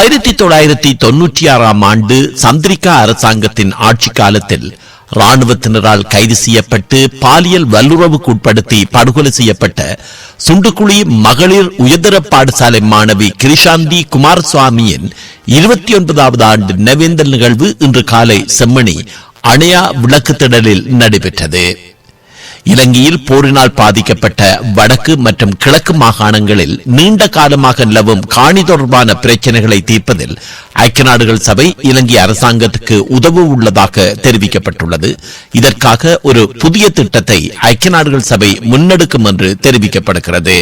ஆயிரத்தி தொள்ளாயிரத்தி தொன்னூற்றி ஆறாம் ஆண்டு சந்திரிகா அரசாங்கத்தின் ஆட்சி காலத்தில் ராணுவத்தினரால் கைது செய்யப்பட்டு பாலியல் வல்லுறவுக்கு உட்படுத்தி படுகொலை செய்யப்பட்ட சுண்டுக்குழி மகளிர் உயர்தர பாடசாலை மாணவி கிரிஷாந்தி குமாரசுவாமியின் இருபத்தி ஒன்பதாவது ஆண்டு நினைவேந்தல் நிகழ்வு இன்று காலை செம்மணி அணையா விளக்கு திடலில் நடைபெற்றது. இலங்கையில் போரினால் பாதிக்கப்பட்ட வடக்கு மற்றும் கிழக்கு மாகாணங்களில் நீண்ட காலமாக நிலவும் காணி தொடர்பான பிரச்சனைகளை தீர்ப்பதில் ஐக்கிய நாடுகள் சபை இலங்கை அரசாங்கத்துக்கு உதவ உள்ளதாக தெரிவிக்கப்பட்டுள்ளது. இதற்காக ஒரு புதிய திட்டத்தை ஐக்கிய நாடுகள் சபை முன்னெடுக்கும் என்று தெரிவிக்கப்படுகிறது.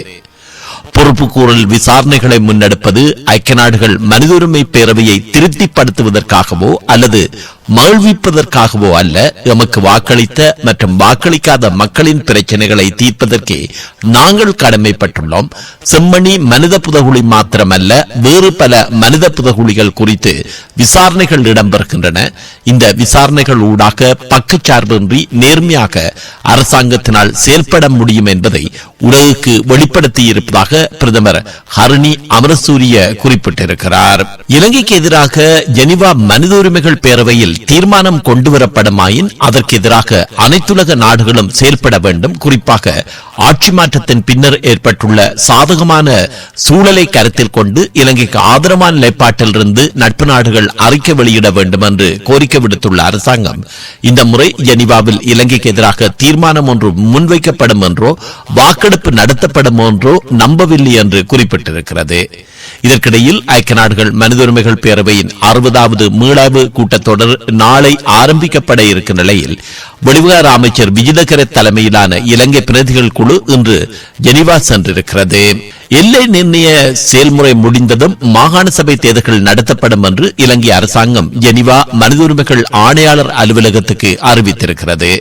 பொறுப்புக்கூறல் விசாரணைகளை முன்னெடுப்பது ஐக்கிய நாடுகள் மனித உரிமை பேரவையை திருப்திப்படுத்துவதற்காகவோ அல்லது மகிழ்விப்பதற்காகவோ அல்ல எமக்கு வாக்களித்த மற்றும் வாக்களிக்காத மக்களின் பிரச்சனைகளை தீர்ப்பதற்கே நாங்கள் கடமைப்பட்டுள்ளோம். செம்மணி மனித புதகுழி மாத்திரமல்ல வேறு பல மனித புதகுழிகள் குறித்து விசாரணைகள் இடம்பெறுகின்றன. இந்த விசாரணைகள் ஊடாக பக்கச்சார்பின்றி நேர்மையாக அரசாங்கத்தினால் செயல்பட முடியும் என்பதை உலகுக்கு வெளிப்படுத்தி இருப்பதாக பிரதமர் ஹரணி அமரசூரிய குறிப்பிட்டிருக்கிறார். இலங்கைக்கு எதிராக ஜெனிவா மனித உரிமைகள் பேரவையில் தீர்மானம் கொண்டுவரப்படுமாயின் அதற்கு எதிராக அனைத்துலக நாடுகளும் செயல்பட வேண்டும். குறிப்பாக ஆட்சி மாற்றத்தின் பின்னர் ஏற்பட்டுள்ள சாதகமான சூழலை கருத்தில் கொண்டு இலங்கைக்கு ஆதரவான நிலைப்பாட்டிலிருந்து நட்பு நாடுகள் அறிக்கை வெளியிட வேண்டும் என்று கோரிக்கை விடுத்துள்ள அரசாங்கம் இந்த முறை ஜெனிவாவில் இலங்கைக்கு எதிராக தீர்மானம் ஒன்று முன்வைக்கப்படும் என்றோ வாக்கெடுப்பு நடத்தப்படும் என்றோ நம்பவில்லை என்று குறிப்பிட்டிருக்கிறது. இதற்கிடையில் ஐக்கிய நாடுகள் மனித உரிமைகள் பேரவையின் அறுபதாவது மீளாய்வு கூட்டத்தொடர் நாளை ஆரம்பிக்கப்பட இருக்கும் நிலையில் வெளிவிகார அமைச்சர் விஜயநகர தலைமையிலான இலங்கை பிரதிகள் குழு இன்று ஜெனிவா சென்றிருக்கிறது. எல்லை நிர்ணய செயல்முறை முடிந்ததும் மாகாண சபை தேர்தல்கள் நடத்தப்படும் என்று இலங்கை அரசாங்கம் ஜெனிவா மனித உரிமைகள் ஆணையாளர் அலுவலகத்துக்கு அறிவித்திருக்கிறது.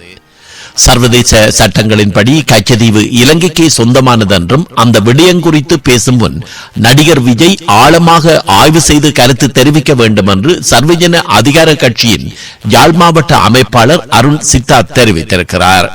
சர்வதேச சட்டங்களின்படி கச்சதீவு இலங்கைக்கு சொந்தமானது என்றும் அந்த விடயம் குறித்து பேசும் முன் நடிகர் விஜய் ஆழமாக ஆய்வு செய்து கருத்து தெரிவிக்க வேண்டும் என்று சர்வஜன அதிகார கட்சியின் யாழ் மாவட்ட அமைப்பாளர் அருண் சித்தார்த் தெரிவித்திருக்கிறார்.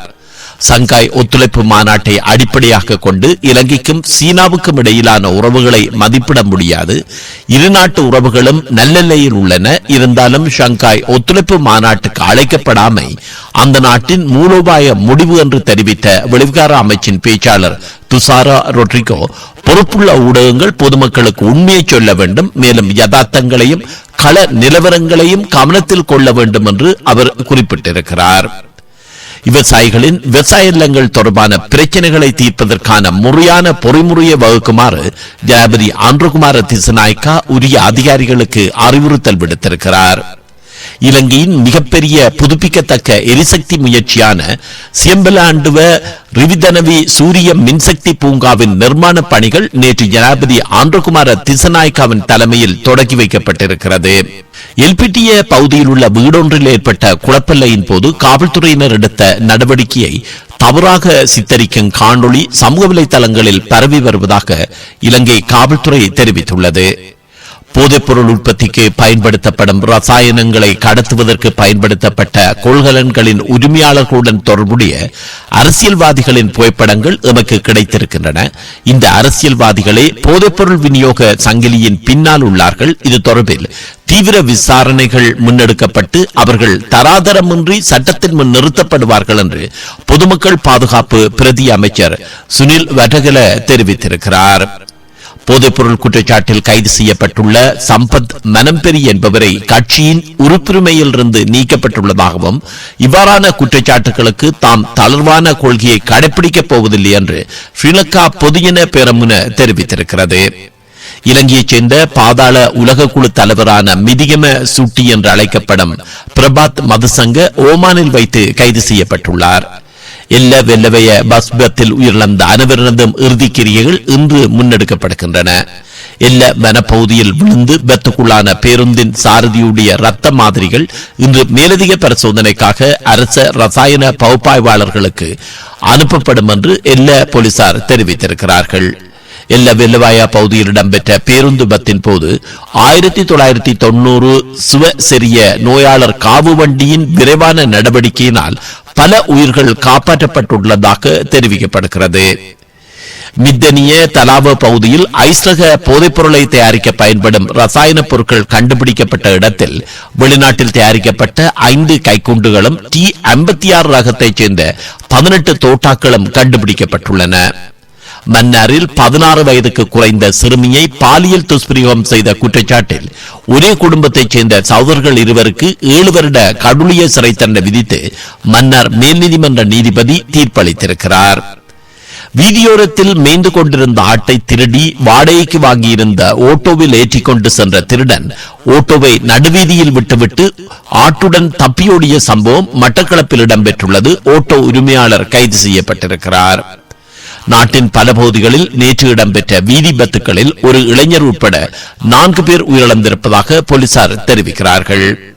சங்காய் ஒத்துழைப்பு மாநாட்டை அடிப்படையாக கொண்டு இலங்கைக்கும் சீனாவுக்கும் இடையிலான உறவுகளை மதிப்பிட முடியாது. இரு நாட்டு உறவுகளும் நல்லெல்லையில் உள்ளன. இருந்தாலும் ஷங்காய் ஒத்துழைப்பு மாநாட்டுக்கு அழைக்கப்படாமை அந்த நாட்டின் மூலோபாய முடிவு என்று தெரிவித்த வெளிவிகார அமைச்சின் பேச்சாளர் துசாரா ரொட்ரிகோ பொறுப்புள்ள ஊடகங்கள் பொதுமக்களுக்கு உண்மையை சொல்ல வேண்டும். மேலும் யதார்த்தங்களையும் கள நிலவரங்களையும் கவனத்தில் கொள்ள வேண்டும் என்று அவர் குறிப்பிட்டிருக்கிறார். விவசாயிகளின் விவசாய நிலங்கள் தொடர்பான பிரச்சனைகளை தீர்ப்பதற்கான முறையான பொறிமுறையை வகுக்குமாறு ஜனாபதி ஆந்திரகுமார திசநாயக்கா உரிய அதிகாரிகளுக்கு அறிவுறுத்தல் விடுத்திருக்கிறார். இலங்கையின் மிகப்பெரிய புதுப்பிக்கத்தக்க எரிசக்தி முயற்சியான சியம்பலாண்டுவ ரிவிதனவி சூரிய மின்சக்தி பூங்காவின் நிர்மாண பணிகள் நேற்று ஜனாபதி ஆந்திரகுமார திசநாயக்காவின் தலைமையில் தொடங்கி வைக்கப்பட்டிருக்கிறது. எல்பிட்டிய பகுதியில் உள்ள வீடொன்றில் ஏற்பட்ட குழப்பல்லையின் போது காவல்துறையினர் எடுத்த நடவடிக்கையை தவறாக சித்தரிக்கும் காணொளி சமூக வலைதளங்களில் பரவி வருவதாக இலங்கை காவல்துறை தெரிவித்துள்ளது. போதைப்பொருள் உற்பத்திக்கு பயன்படுத்தப்படும் ரசாயனங்களை கடத்துவதற்கு பயன்படுத்தப்பட்ட கொள்கலன்களின் உரிமையாளர்களுடன் தொடர்புடைய அரசியல்வாதிகளின் புகைப்படங்கள் எமக்கு கிடைத்திருக்கின்றன. இந்த அரசியல்வாதிகளே போதைப்பொருள் விநியோக சங்கிலியின் பின்னால் உள்ளார்கள். இது தொடர்பில் தீவிர விசாரணைகள் முன்னெடுக்கப்பட்டு அவர்கள் தராதரமின்றி சட்டத்தின் முன் நிறுத்தப்படுவார்கள் என்று பொதுமக்கள் பாதுகாப்பு பிரதி அமைச்சர் சுனில் வடகல தெரிவித்திருக்கிறார். போதைப்பொருள் குற்றச்சாட்டில் கைது செய்யப்பட்டுள்ள சம்பத் மனம்பெரி என்பவரை கட்சியின் உறுப்புரிமையிலிருந்து நீக்கப்பட்டுள்ளதாகவும் இவ்வாறான குற்றச்சாட்டுகளுக்கு தாம் தளர்வான கொள்கையை கடைபிடிக்கப் போவதில்லை என்று ஸ்ரீலங்கா பொதுஜன பேரமுன தெரிவித்திருக்கிறது. இலங்கையைச் சேர்ந்த பாதாள உலக குழு தலைவரான மிதிகம சுட்டி என்று அழைக்கப்படும் பிரபாத் மதுசங்க ஓமானில் வைத்து கைது செய்யப்பட்டுள்ளார். எல்ல வெல்லவைய பஸ்பத்தில் உயிரிழந்த அனைவரினதும் இறுதிக்கிரியைகள் இன்று முன்னெடுக்கப்படுகின்றன எல்ல வனப்பகுதியில் விழுந்து பெத்துக்குள்ளான பேருந்தின் சாரதியுடைய ரத்த மாதிரிகள் இன்று மேலதிக பரிசோதனைக்காக அரச ரசாயன பகுப்பாய்வாளர்களுக்கு அனுப்பப்படும் என்று எல்ல போலீசார் தெரிவித்திருக்கிறார்கள். எல்ல வெல்லவாயா பகுதியில் இடம்பெற்ற பேருந்துபத்தின் போது ஆயிரத்தி தொள்ளாயிரத்தி தொண்ணூறு சுவசெரிய நோயாளர் காவு வண்டியின் விரைவான நடவடிக்கையினால் பல உயிர்கள் காப்பாற்றப்பட்டுள்ளதாக தெரிவிக்கப்படுகிறது. மித்தனிய தலாவ பகுதியில் ஐஸ்ரக போதைப்பொருளை தயாரிக்க பயன்படும் ரசாயன பொருட்கள் கண்டுபிடிக்கப்பட்ட இடத்தில் வெளிநாட்டில் தயாரிக்கப்பட்ட ஐந்து கைக்குண்டுகளும் டி ஐம்பத்தி ஆறு ரகத்தைச் சேர்ந்த பதினெட்டு தோட்டாக்களும் கண்டுபிடிக்கப்பட்டுள்ளன. மன்னாரில் பதினாறு வயதுக்கு குறைந்த சிறுமியை பாலியல் துஷ்பிரயோகம் செய்த குற்றச்சாட்டில் ஒரே குடும்பத்தைச் சேர்ந்த சகோதரர்கள் இருவருக்கு ஏழு வருட கடுளிய சிறை தண்டனை விதித்து மன்னார் மேல்நீதிமன்ற நீதிபதி தீர்ப்பளித்திருக்கிறார். வீதியோரத்தில் மேய்ந்து கொண்டிருந்த ஆட்டை திருடி வாடகைக்கு வாங்கியிருந்த ஓட்டோவில் ஏற்றிக்கொண்டு சென்ற திருடன் ஓட்டோவை நடுவீதியில் விட்டுவிட்டு ஆட்டுடன் தப்பியோடிய சம்பவம் மட்டக்களப்பில் இடம்பெற்றுள்ளது. ஓட்டோ உரிமையாளர் கைது செய்யப்பட்டிருக்கிறார். நாட்டின் பல பகுதிகளில் நேற்று இடம்பெற்ற வீதி பத்துக்களில் ஒரு இளைஞர் உட்பட நான்கு பேர் உயிரிழந்திருப்பதாக போலீசார் தெரிவிக்கிறார்கள்.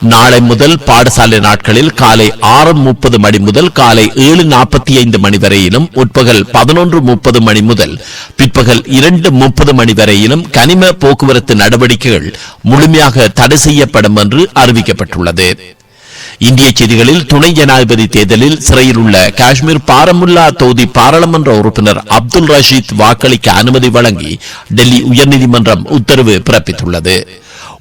நாளை முதல் பாடசாலை நாட்களில் காலை ஆறு முப்பது மணி முதல் காலை ஏழு நாற்பத்தி ஐந்து மணி வரையிலும் உட்பகல் பதினொன்று முப்பது மணி முதல் பிற்பகல் இரண்டு முப்பது மணி வரையிலும் கனிம போக்குவரத்து நடவடிக்கைகள் முழுமையாக தடை செய்யப்படும் என்று அறிவிக்கப்பட்டுள்ளது. இந்திய செய்திகளில் துணை ஜனாதிபதி தேர்தலில் சிறையில் உள்ள காஷ்மீர் பாரமுல்லா தொகுதி பாராளுமன்ற உறுப்பினர் அப்துல் ரஷீத் வாக்களிக்க அனுமதி வழங்கி டெல்லி உயர்நீதிமன்றம் உத்தரவு பிறப்பித்துள்ளது.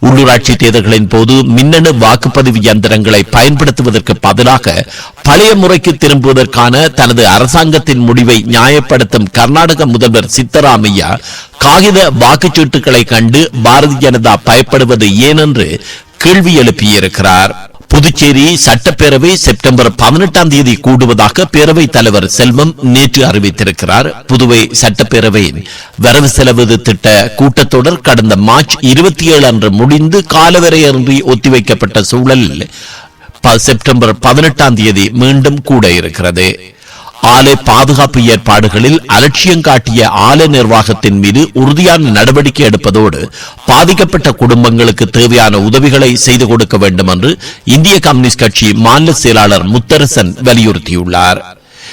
உள்ளூராட்சி தேர்தல்களின் போது மின்னணு வாக்குப்பதிவு இயந்திரங்களை பயன்படுத்துவதற்கு பதிலாக பழைய முறைக்கு திரும்புவதற்கான தனது அரசாங்கத்தின் முடிவை நியாயப்படுத்தும் கர்நாடக முதல்வர் சித்தராமையா காகித வாக்குச்சீட்டுகளை கண்டு பாரதிய ஜனதா பயப்படுவது ஏனென்று கேள்வி எழுப்பியிருக்கிறார். புதுச்சேரி சட்டப்பேரவை செப்டம்பர் பதினெட்டாம் தேதி கூடுவதாக பேரவைத் தலைவர் செல்வம் நேற்று அறிவித்திருக்கிறார். புதுவை சட்டப்பேரவையின் வரவு செலவு திட்ட கூட்டத்தொடர் கடந்த மார்ச் இருபத்தி ஏழு அன்று முடிந்து காலவரையின்றி ஒத்திவைக்கப்பட்ட சூழலில் செப்டம்பர் பதினெட்டாம் தேதி மீண்டும் கூட இருக்கிறது. ஆலை பாதுகாப்பு ஏற்பாடுகளில் அலட்சியம் காட்டிய ஆலை நிர்வாகத்தின் மீது உறுதியான நடவடிக்கை எடுப்பதோடு பாதிக்கப்பட்ட குடும்பங்களுக்கு தேவையான உதவிகளை செய்து கொடுக்க வேண்டும் என்று இந்திய கம்யூனிஸ்ட் கட்சி மாநில செயலாளர் முத்தரசன் வலியுறுத்தியுள்ளார்.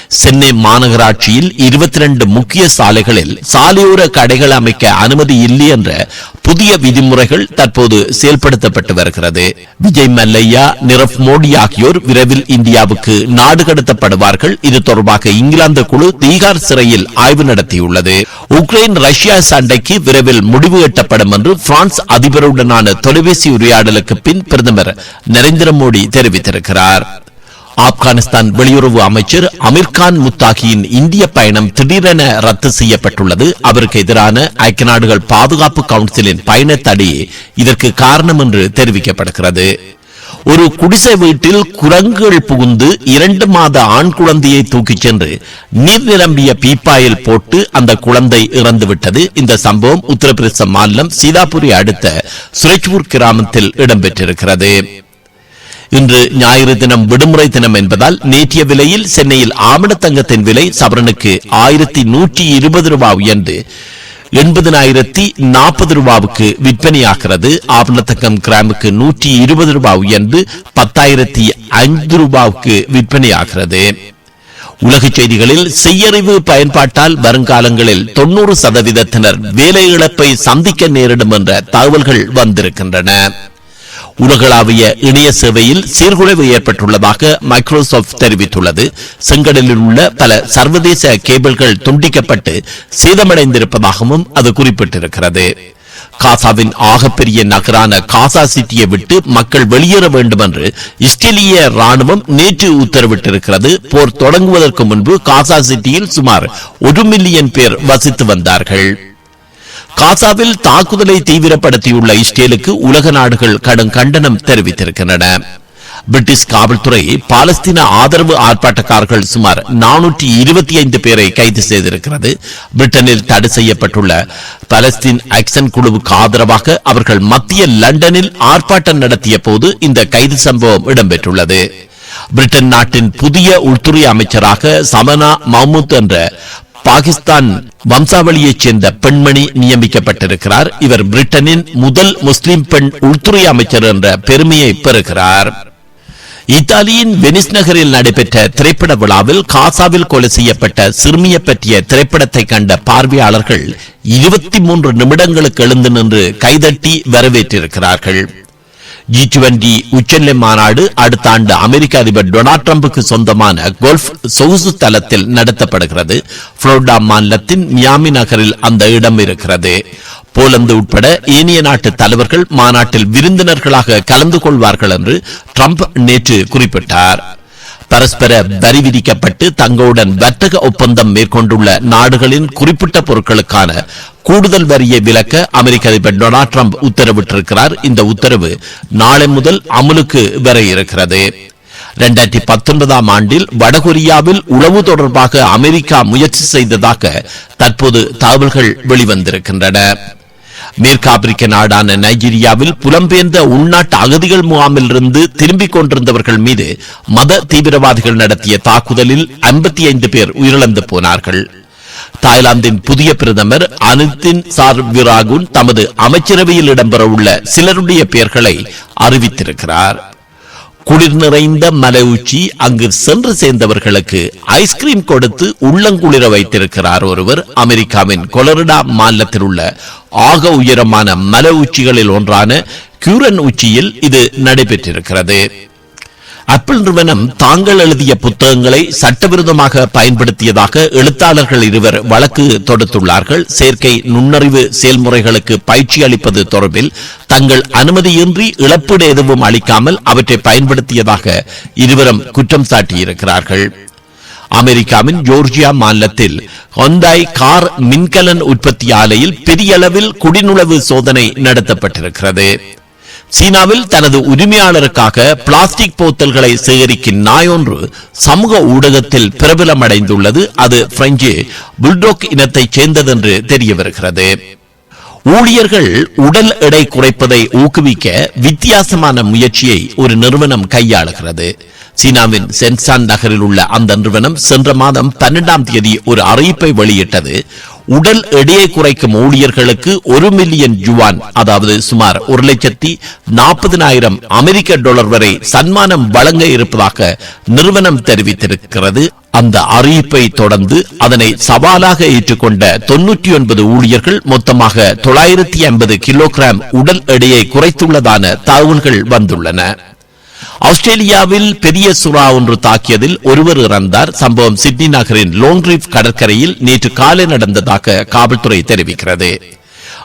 சென்னை மாநகராட்சியில் இருபத்தி ரெண்டு முக்கிய சாலைகளில் சாலையோர கடைகள் அமைக்க அனுமதி இல்லை என்ற புதிய விதிமுறைகள் தற்போது செயல்படுத்தப்பட்டு வருகிறது. விஜய் மல்லையா நிரவ் மோடி ஆகியோர் விரைவில் இந்தியாவுக்கு நாடு கடத்தப்படுவார்கள். இது தொடர்பாக இங்கிலாந்து குழு தீகார் சிறையில் ஆய்வு நடத்தியுள்ளது. உக்ரைன் ரஷ்யா சண்டைக்கு விரைவில் முடிவு எட்டப்படும் என்று பிரான்ஸ் அதிபருடனான தொலைபேசி உரையாடலுக்கு பின் பிரதமர் நரேந்திர மோடி தெரிவித்திருக்கிறார். ஆப்கானிஸ்தான் வெளியுறவு அமைச்சர் அமீர்கான் முத்தாகியின் இந்திய பயணம் திடீரென ரத்து செய்யப்பட்டுள்ளது. அவருக்கு எதிரான ஐக்கிய நாடுகள் பாதுகாப்பு கவுன்சிலின் பயண தடை இதற்கு காரணம் என்று தெரிவிக்கப்படுகிறது. ஒரு குடிசை வீட்டில் குரங்குகள் புகுந்து இரண்டு மாத ஆண் குழந்தையை தூக்கிச் சென்று நீர் நிரம்பிய பீப்பாயில் போட்டு அந்த குழந்தை இறந்துவிட்டது. இந்த சம்பவம் உத்தரப்பிரதேச மாநிலம் சீதாபுரி அடுத்த சுரேச்பூர் கிராமத்தில் இடம்பெற்றிருக்கிறது. இன்று ஞாயிறு தினம் விடுமுறை தினம் என்பதால் நேற்றைய விலையில் சென்னையில் ஆமணத்தங்கத்தின் விலை சவரனுக்கு ஆயிரத்தி நூற்றி இருபது ரூபாய் உயர்ந்து எண்பதினாயிரத்தி நாற்பது ரூபாவுக்கு விற்பனையாகிறது. ஆவணத்தங்கம் கிராமுக்கு நூற்றி இருபது ரூபாய் உயர்ந்து பத்தாயிரத்தி ஐந்து ரூபாவுக்கு விற்பனையாகிறது. உலகச் செய்திகளில் செய்யறிவு பயன்பாட்டால் வருங்காலங்களில் தொண்ணூறு சதவீதத்தினர் வேலை இழப்பை சந்திக்க நேரிடும் என்ற தகவல்கள் வந்திருக்கின்றன. உலகளாவிய இணைய சேவையில் சீர்குலைவு ஏற்பட்டுள்ளதாக மைக்ரோசாப்ட் தெரிவித்துள்ளது. செங்கடலில் உள்ள பல சர்வதேச கேபிள்கள் துண்டிக்கப்பட்டு சேதமடைந்திருப்பதாகவும் அது குறிப்பிட்டிருக்கிறது. காசாவின் ஆகப்பெரிய நகரான காசா சிட்டியை விட்டு மக்கள் வெளியேற வேண்டும் என்று இஸ்ரேலிய ராணுவம் நேற்று உத்தரவிட்டிருக்கிறது. போர் தொடங்குவதற்கு முன்பு காசா சிட்டியில் சுமார் ஒரு மில்லியன் பேர் வசித்து வந்தார்கள். காசாவில் தாக்குதலை தீவிரப்படுத்தியுள்ள இஸ்ரேலுக்கு உலக நாடுகள் கடும் கண்டனம் தெரிவித்திருக்கின்றன. பிரிட்டிஷ் காவல்துறை பாலஸ்தீன ஆதரவு ஆர்ப்பாட்டக்காரர்கள் சுமார் நானூற்றி இருபத்தி ஐந்து பேரை கைது செய்திருக்கிறது. பிரிட்டனில் தடை செய்யப்பட்டுள்ள பலஸ்தீன் ஆக்சன் குழுவுக்கு ஆதரவாக அவர்கள் மத்திய லண்டனில் ஆர்ப்பாட்டம் நடத்திய போது இந்த கைது சம்பவம் இடம்பெற்றுள்ளது. பிரிட்டன் நாட்டின் புதிய உள்துறை அமைச்சராக சமனா மஹ்மூத் என்ற பாகிஸ்தான் வம்சாவளியைச் சேர்ந்த பெண்மணி நியமிக்கப்பட்டிருக்கிறார். இவர் பிரிட்டனின் முதல் முஸ்லிம் பெண் உள்துறை அமைச்சர் என்ற பெருமையை பெறுகிறார். இத்தாலியின் வெனிஸ் நகரில் நடைபெற்ற திரைப்பட விழாவில் காசாவில் கொலை செய்யப்பட்ட சிறுமியை பற்றிய திரைப்படத்தை கண்ட பார்வையாளர்கள் இருபத்தி மூன்று நிமிடங்களுக்கு எழுந்து நின்று கைதட்டி வரவேற்றிருக்கிறார்கள். ஜி டுவெண்டி உச்சநிலை மாநாடு அடுத்த ஆண்டு அமெரிக்க அதிபர் டொனால்ட் ட்ரம்புக்கு சொந்தமான கோல்ஃப் சொகுசு தளத்தில் நடத்தப்படுகிறது புளோரிடா மாநிலத்தின் மியாமி நகரில் அந்த இடம் இருக்கிறது போலந்து உட்பட ஏனைய நாட்டு தலைவர்கள் மாநாட்டில் விருந்தினர்களாக கலந்து கொள்வார்கள் என்று ட்ரம்ப் நேற்று குறிப்பிட்டார் பரஸ்பர வரி விதிக்கப்பட்டு தங்களுடன் வர்த்தக ஒப்பந்தம் மேற்கொண்டுள்ள நாடுகளின் குறிப்பிட்ட பொருட்களுக்கான கூடுதல் வரியை விலக்க அமெரிக்க அதிபர் டொனால்ட் ட்ரம்ப் உத்தரவிட்டிருக்கிறார். இந்த உத்தரவு நாளை முதல் அமலுக்கு வர இருக்கிறது. இரண்டாயிரத்தி பத்தொன்பதாம் ஆண்டில் வடகொரியாவில் உளவு தொடர்பாக அமெரிக்கா முயற்சி செய்ததாக தற்போது தகவல்கள் வெளிவந்திருக்கின்றன. மேற்கு ஆப்பிரிக்க நாடான நைஜீரியாவில் புலம்பெயர்ந்த உள்நாட்டு அகதிகள் முகாமில் இருந்து திரும்பிக் கொண்டிருந்தவர்கள் மீது மத தீவிரவாதிகள் நடத்திய தாக்குதலில் ஐம்பத்தி ஐந்து பேர் உயிரிழந்து போனார்கள். தாய்லாந்தின் புதிய பிரதமர் அனிதின் சார் விராகுன் தமது அமைச்சரவையில் இடம்பெறவுள்ள சிலருடைய பெயர்களை அறிவித்திருக்கிறார். குளிர் நிறைந்த மலை உச்சி அங்கு சென்று சேர்ந்தவர்களுக்கு ஐஸ்கிரீம் கொடுத்து உள்ளங்குளிர வைத்திருக்கிறார் ஒருவர். அமெரிக்காவின் கொலரிடா மாநிலத்தில் உள்ள ஆக உயரமான மலை உச்சிகளில் ஒன்றான கியூரன் உச்சியில் இது நடைபெற்றிருக்கிறது. அப்பிள் நிறுவனம் தாங்கள் எழுதிய புத்தகங்களை சட்டவிரோதமாக பயன்படுத்தியதாக எழுத்தாளர்கள் இருவர் வழக்கு தொடுத்துள்ளார்கள். செயற்கை நுண்ணறிவு செயல்முறைகளுக்கு பயிற்சி அளிப்பது தொடர்பில் தங்கள் அனுமதியின்றி இழப்பீடு எதுவும் அளிக்காமல் அவற்றை பயன்படுத்தியதாக இருவரும் குற்றம் சாட்டியிருக்கிறார்கள். அமெரிக்காவின் ஜோர்ஜியா மாநிலத்தில் ஹொந்தாய் கார் மின்கலன் உற்பத்தி ஆலையில் பெரிய அளவில் குடிநுழவு சோதனை நடத்தப்பட்டிருக்கிறது. சீனாவில் தனது உரிமையாளருக்காக பிளாஸ்டிக் போத்தல்களை சேகரிக்கும் நாய் ஒன்று சமூக ஊடகத்தில் பிரபலமடைந்துள்ளது. அது பிரெஞ்சு புல்டோக் இனத்தைச் சேர்ந்தது என்று தெரிய வருகிறது ஊழியர்கள் உடல் எடை குறைப்பதை ஊக்குவிக்க வித்தியாசமான முயற்சியை ஒரு நிறுவனம் கையாளுகிறது. சீனாவின் சென்சான் நகரில் உள்ள அந்த நிறுவனம் சென்ற மாதம் பன்னெண்டாம் தேதி ஒரு அறிவிப்பை வெளியிட்டது. உடல் எடையை குறைக்கும் ஊழியர்களுக்கு ஒரு மில்லியன் யுவான் அதாவது சுமார் ஒரு லட்சத்தி நாற்பதினாயிரம் அமெரிக்க டாலர் வரை சன்மானம் வழங்க இருப்பதாக நிறுவனம் தெரிவித்திருக்கிறது. அந்த அறிவிப்பை தொடர்ந்து அதனை சவாலாக ஏற்றுக்கொண்ட தொன்னூற்றி ஒன்பது ஊழியர்கள் மொத்தமாக தொள்ளாயிரத்தி ஐம்பது கிலோகிராம் உடல் எடையை குறைத்துள்ளதான தகவல்கள் வந்துள்ளன. ஆஸ்திரேலியாவில் பெரிய சுறா ஒன்று தாக்கியதில் ஒருவர் இறந்தார். சம்பவம் சிட்னி நகரின் லோங்ரீப் கடற்கரையில் நேற்று காலை நடந்ததாக காவல்துறை தெரிவிக்கிறது.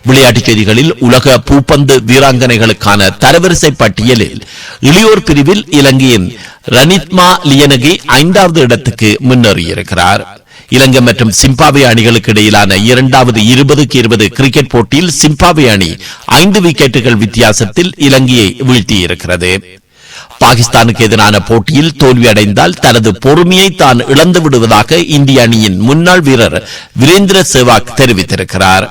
விளையாட்டுச் செய்திகளில் உலக பூப்பந்து வீராங்கனைகளுக்கான தரவரிசை பட்டியலில் இளையோர் பிரிவில் இலங்கையின் ரனித்மா லியனகி ஐந்தாவது இடத்துக்கு முன்னேறியிருக்கிறார். இலங்கை மற்றும் சிம்பாவே அணிகளுக்கு இடையிலான இரண்டாவது இருபதுக்கு இருபது கிரிக்கெட் போட்டியில் சிம்பாவே அணி ஐந்து விக்கெட்டுகள் வித்தியாசத்தில் இலங்கையை வீழ்த்தியிருக்கிறது. பாகிஸ்தானுக்கு எதிரான போட்டியில் தோல்வியடைந்தால் தனது பொறுமையை தான் இழந்து விடுவதாக இந்திய அணியின் முன்னாள் வீரர் வீரேந்திர சேவாக் தெரிவித்திருக்கிறார்.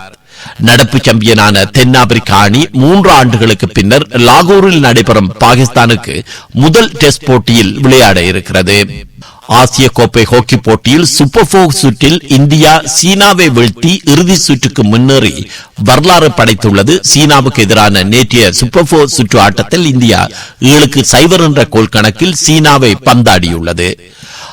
நடப்பு சாம்பியனான தென்னாப்பிரிக்க அணி மூன்று ஆண்டுகளுக்கு பின்னர் லாகூரில் நடைபெறும் பாகிஸ்தானுக்கு முதல் டெஸ்ட் போட்டியில் விளையாட இருக்கிறது. ஆசிய கோப்பை ஹாக்கி போட்டியில் சூப்பர் போர் சுற்றில் இந்தியா சீனாவை வீழ்த்தி இறுதி சுற்றுக்கு முன்னேறி வரலாறு படைத்துள்ளது. சீனாவுக்கு எதிரான நேற்றைய சூப்பர் போர் சுற்று ஆட்டத்தில் இந்தியா ஏழுக்கு சைபர் என்ற கோல் கணக்கில் சீனாவை பந்தாடியுள்ளது.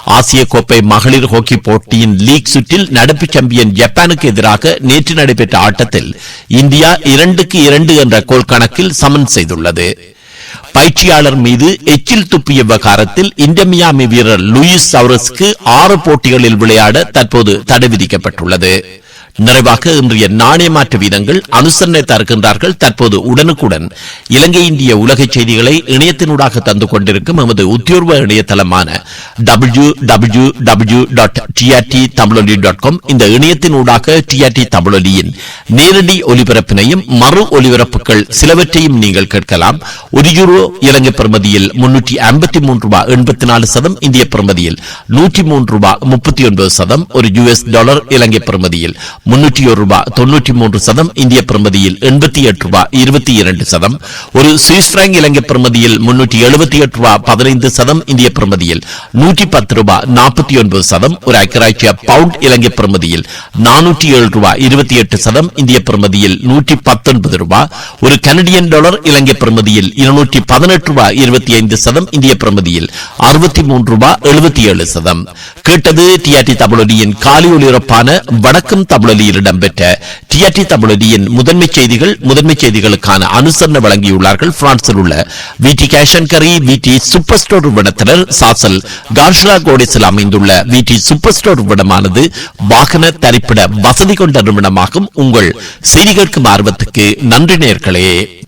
ஆசிய கோப்பை மகளிர் ஹாக்கி போட்டியின் லீக் சுற்றில் நடப்பு சாம்பியன் ஜப்பானுக்கு எதிராக நேற்று நடைபெற்ற ஆட்டத்தில் இந்தியா இரண்டுக்கு இரண்டு என்ற கோல் கணக்கில் சமன் செய்துள்ளது. பயிற்சியாளர் மீது எச்சில் துப்பிய விவகாரத்தில் இன்டமியாமி வீரர் லூயிஸ் சவுரஸ்க்கு ஆறு போட்டிகளில் விளையாட தற்போது தடை விதிக்கப்பட்டுள்ளது. நிறைவாக இன்றைய நாணய மாற்று வீதங்கள் அனுசரணை தருகின்றார்கள் தற்போது உடனுக்குடன். இலங்கை இந்திய உலக செய்திகளை இணையத்தினூடாக தந்து கொண்டிருக்கும் எமது உத்தியோர்வ இணையதளமான W W W dot TRT Tamiloli dot com இந்த இணையத்தினூடாக டிஆர்டி தமிழொலியின் நேரடி ஒலிபரப்பினையும் மறு ஒலிபரப்புகள் சிலவற்றையும் நீங்கள் கேட்கலாம். ஒரு யூரோ இலங்கை பிரமதியில் முன்னூற்றி ஐம்பத்தி மூன்று ரூபாய் எண்பத்தி நாலு சதம் இந்திய பிரமதியில் நூற்றி மூன்று ரூபாய் முப்பத்தி ஒன்பது சதம் ஒரு யூஎஸ் டாலர் இலங்கை பிரமதியில் முன்னூற்றி ஒரு ரூபாய் தொன்னூற்றி மூன்று சதம் இந்திய பிரமதியில் எண்பத்தி எட்டு ரூபாய் இருபத்தி இரண்டு சதம். ஒரு சுவிஸ் பிராங்க் இலங்கை பிரமதியில் முன்னூற்றி எழுபத்தி எட்டு ரூபாய் பதினைந்து சதம் இந்திய பிரமதியில் நூற்றி பத்து ரூபாய் நாற்பத்தி ஒன்பது சதம். ஒரு ஐக்கராட்சிய பவுண்ட் இலங்கை பிரமதியில் நானூற்றி ஏழு ரூபாய் இருபத்தி எட்டு சதம் இந்திய பிரமதியில் நூற்றி பத்தொன்பது ரூபாய் ஒரு கனடியன் டாலர் இலங்கை பிரமதியில் இருநூற்றி பதினெட்டு ரூபாய் இருபத்தி ஐந்து சதம் இந்திய பிரமதியில் அறுபத்தி மூன்று ரூபாய் எழுபத்தி ஏழு சதம் கேட்டது டிஆர்டி தமிழொலியின் காலி ஒளிபரப்பான ஒலிபரப்பான வடக்கும் தமிழொலியில் இடம்பெற்ற டிஆர்டி தமிழொலியின் முதன்மை செய்திகள் முதன்மை செய்திகளுக்கான அனுசரணை வழங்கியுள்ளார்கள். பிரான்சில் உள்ள வி. விடி கேஷன் கரி விடி சூப்பர் ஸ்டோர் நிறுவனத்தினர் சாசல் கார்ஷலா கோடிஸில் அமைந்துள்ள வி. டி. சூப்பர் ஸ்டோர் நிறுவனமானது வாகன தரிப்பிட வசதி கொண்ட நிறுவனமாகும். உங்கள் செய்தி கேட்கும் ஆர்வத்துக்கு நன்றி நேர்களே.